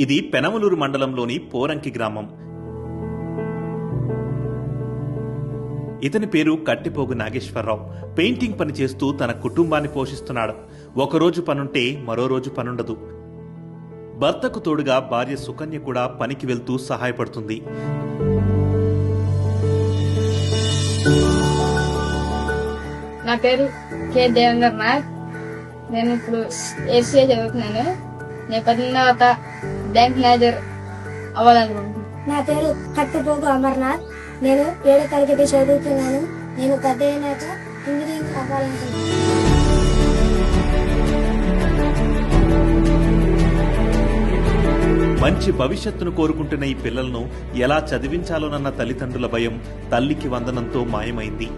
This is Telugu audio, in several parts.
ఇది పెనమలూరు మండలంలోని పోరంకి గ్రామం. ఇతని పేరు కట్టిపోగు నాగేశ్వరరావు. పెయింటింగ్ పని చేస్తూ తన కుటుంబాన్ని పోషిస్తున్నాడు. ఒకరోజు పనుంటే మరో రోజు పనుండదు. భర్తకు తోడుగా భార్య సుకన్య కూడా పనికి వెళ్తూ సహాయపడుతుంది. నా పేరు కే. దేవేంద్ర నాగ్ నేను ఇప్పుడు ఏసీఏ చదువుతున్నాను. నేను పదిన బ్యాంక్ మేనేజర్ అవ్వాలనుకుంటున్నాను నా పేరు కట్టుపోగు అమర్నాథ్. నేను ఏడో తరగతి చదువుతున్నాను. నేను పెద్ద అయినాక ఇంజనీరింగ్ అవ్వాలనుకుంటున్నాను. మంచి భవిష్యత్తును కోరుకుంటున్న ఈ పిల్లలను ఎలా చదివించాలోనన్న తల్లిదండ్రుల భయం తల్లికి వందనంతో మాయమైంది.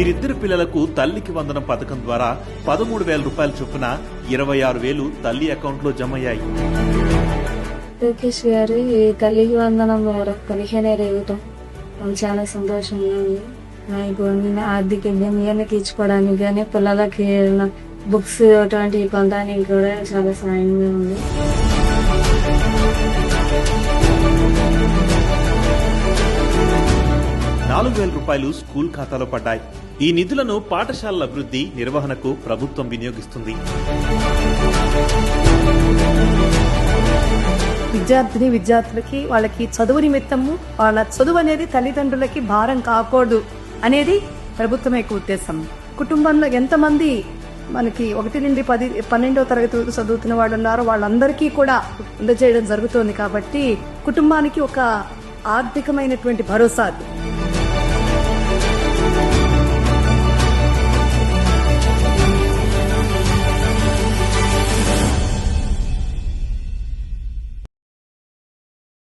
వీరిద్దరు పిల్లలకు తల్లికి వందనం పథకం ద్వారా పదమూడు వేల రూపాయల చొప్పున ఇరవై ఆరు వేలు తల్లి అకౌంట్లో జమయ్యాయి. లోకేష్ గారి తల్లికి వందనం పదిహేనే రేగటం చాలా సంతోషంగా ఉంది. నాకు నేను ఆర్థికంగా ఇవన్నీ ఇచ్చుకోవడానికి కానీ పిల్లలకి బుక్స్ అటువంటివి కొనడానికి కూడా చాలా సాయంగా ఉంది. నాలుగు వేల రూపాయలు స్కూల్ ఖాతాలో పడ్డాయి. ఈ నిధులను పాఠశాలల అభివృద్ధి నిర్వహణకు ప్రభుత్వం వినియోగిస్తుంది. విద్యార్థిని విద్యార్థులకి వాళ్ళకి చదువు నిమిత్తము వాళ్ళ చదువు అనేది తల్లిదండ్రులకి భారం కాకూడదు అనేది ప్రభుత్వం యొక్క ఉద్దేశం. కుటుంబంలో ఎంతమంది మనకి ఒకటి నుండి పది పన్నెండవ తరగతి వరకు చదువుతున్న వాళ్ళు ఉన్నారో వాళ్ళందరికీ కూడా అందజేయడం జరుగుతోంది కాబట్టి కుటుంబానికి ఒక ఆర్థికమైనటువంటి భరోసా అది.